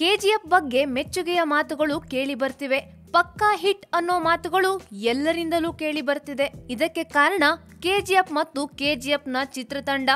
KGF ಬಗ್ಗೆ ಮೆಚ್ಚುಗೆಯ ಮಾತುಗಳು ಕೇಳಿ ಬರ್ತಿವೆ. ಪಕ್ಕಾ ಹಿಟ್ ಅನ್ನೋ ಮಾತುಗಳು ಎಲ್ಲರಿಂದಲೂ ಕೇಳಿ ಬರ್ತಿದೆ. ಇದಕ್ಕೆ ಕಾರಣ ಕೆಜಿಎಫ್ ಮತ್ತು ಕೆಜಿಎಫ್ನ ಚಿತ್ರತಂಡ.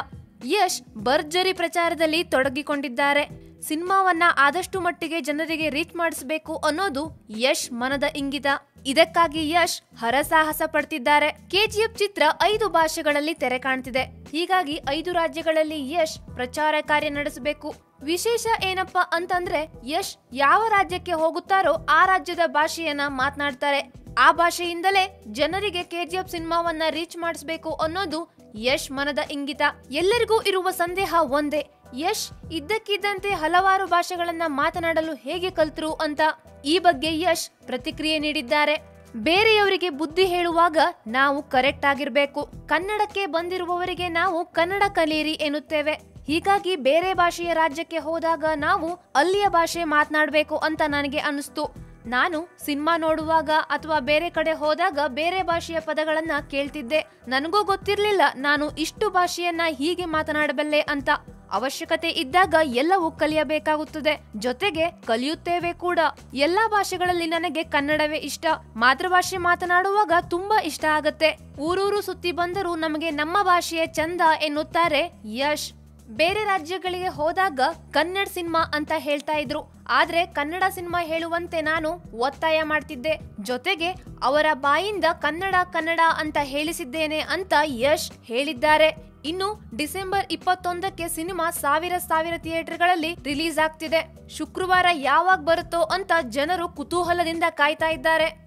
ಯಶ್ ಭರ್ಜರಿ ಪ್ರಚಾರದಲ್ಲಿ ತೊಡಗಿಕೊಂಡಿದ್ದಾರೆ. ಸಿನಿಮಾವನ್ನ ಆದಷ್ಟು ಮಟ್ಟಿಗೆ ಜನರಿಗೆ ರೀಚ್ ಮಾಡಿಸಬೇಕು ಅನ್ನೋದು ಯಶ್ ಮನದ ಇಂಗಿತ. ಇದಕ್ಕಾಗಿ ಯಶ್ ಹರಸಾಹಸ ಪಡ್ತಿದ್ದಾರೆ. ಕೆಜಿಎಫ್ ಚಿತ್ರ ಐದು ಭಾಷೆಗಳಲ್ಲಿ ತೆರೆ ಕಾಣ್ತಿದೆ. ಹೀಗಾಗಿ ಐದು ರಾಜ್ಯಗಳಲ್ಲಿ ಯಶ್ ಪ್ರಚಾರ ಕಾರ್ಯ ನಡೆಸಬೇಕು. ವಿಶೇಷ ಏನಪ್ಪ ಅಂತಂದ್ರೆ ಯಶ್ ಯಾವ ರಾಜ್ಯಕ್ಕೆ ಹೋಗುತ್ತಾರೋ ಆ ರಾಜ್ಯದ ಭಾಷೆಯನ್ನ ಮಾತನಾಡ್ತಾರೆ. ಆ ಭಾಷೆಯಿಂದಲೇ ಜನರಿಗೆ ಕೆಜಿಎಫ್ ಸಿನಿಮಾವನ್ನ ರೀಚ್ ಮಾಡಿಸಬೇಕು ಅನ್ನೋದು ಯಶ್ ಮನದ ಇಂಗಿತ. ಎಲ್ಲರಿಗೂ ಇರುವ ಸಂದೇಹ ಒಂದೇ. ಯಶ್ ಇದ್ದಕ್ಕಿದ್ದಂತೆ ಹಲವಾರು ಭಾಷೆಗಳನ್ನ ಮಾತನಾಡಲು ಹೇಗೆ ಕಲ್ತರು ಅಂತ ಈ ಬಗ್ಗೆ ಯಶ್ ಪ್ರತಿಕ್ರಿಯೆ ನೀಡಿದ್ದಾರೆ. ಬೇರೆಯವರಿಗೆ ಬುದ್ಧಿ ಹೇಳುವಾಗ ನಾವು ಕರೆಕ್ಟ್ ಆಗಿರ್ಬೇಕು. ಕನ್ನಡಕ್ಕೆ ಬಂದಿರುವವರಿಗೆ ನಾವು ಕನ್ನಡ ಕಲಿಯಿರಿ ಎನ್ನುತ್ತೇವೆ. ಹೀಗಾಗಿ ಬೇರೆ ಭಾಷೆಯ ರಾಜ್ಯಕ್ಕೆ ಹೋದಾಗ ನಾವು ಅಲ್ಲಿಯ ಭಾಷೆ ಮಾತನಾಡಬೇಕು ಅಂತ ನನಗೆ ಅನಿಸ್ತು ನಾನು ಸಿನಿಮಾ ನೋಡುವಾಗ ಅಥವಾ ಬೇರೆ ಕಡೆ ಹೋದಾಗ ಬೇರೆ ಭಾಷೆಯ ಪದಗಳನ್ನ ಕೇಳ್ತಿದ್ದೆ. ನನಗೂ ಗೊತ್ತಿರಲಿಲ್ಲ ನಾನು ಇಷ್ಟು ಭಾಷೆಯನ್ನ ಹೀಗೆ ಮಾತನಾಡಬಲ್ಲೆ ಅಂತ. ಅವಶ್ಯಕತೆ ಇದ್ದಾಗ ಎಲ್ಲವೂ ಕಲಿಯಬೇಕಾಗುತ್ತದೆ. ಜೊತೆಗೆ ಕಲಿಯುತ್ತೇವೆ ಕೂಡ. ಎಲ್ಲಾ ಭಾಷೆಗಳಲ್ಲಿ ನನಗೆ ಕನ್ನಡವೇ ಇಷ್ಟ. ಮಾತೃಭಾಷೆ ಮಾತನಾಡುವಾಗ ತುಂಬಾ ಇಷ್ಟ ಆಗತ್ತೆ. ಊರೂರು ಸುತ್ತಿ ಬಂದರೂ ನಮಗೆ ನಮ್ಮ ಭಾಷೆಯ ಚಂದ ಎನ್ನುತ್ತಾರೆ ಯಶ್. ಬೇರೆ ರಾಜ್ಯಗಳಿಗೆ ಹೋದಾಗ ಕನ್ನಡ ಸಿನಿಮಾ ಅಂತ ಹೇಳ್ತಾ ಇದ್ರು. ಆದ್ರೆ ಕನ್ನಡ ಸಿನಿಮಾ ಹೇಳುವಂತೆ ನಾನು ಒತ್ತಾಯ ಮಾಡ್ತಿದ್ದೆ. ಜೊತೆಗೆ ಅವರ ಬಾಯಿಂದ ಕನ್ನಡ ಕನ್ನಡ ಅಂತ ಹೇಳಿಸಿದ್ದೇನೆ ಅಂತ ಯಶ್ ಹೇಳಿದ್ದಾರೆ. ಇನ್ನು ಡಿಸೆಂಬರ್ ಇಪ್ಪತ್ತೊಂದಕ್ಕೆ ಸಿನಿಮಾ ಸಾವಿರ ಸಾವಿರ ಥಿಯೇಟರ್ಗಳಲ್ಲಿ ರಿಲೀಸ್ ಆಗ್ತಿದೆ. ಶುಕ್ರವಾರ ಯಾವಾಗ ಬರುತ್ತೋ ಅಂತ ಜನರು ಕುತೂಹಲದಿಂದ ಕಾಯ್ತಾ ಇದ್ದಾರೆ.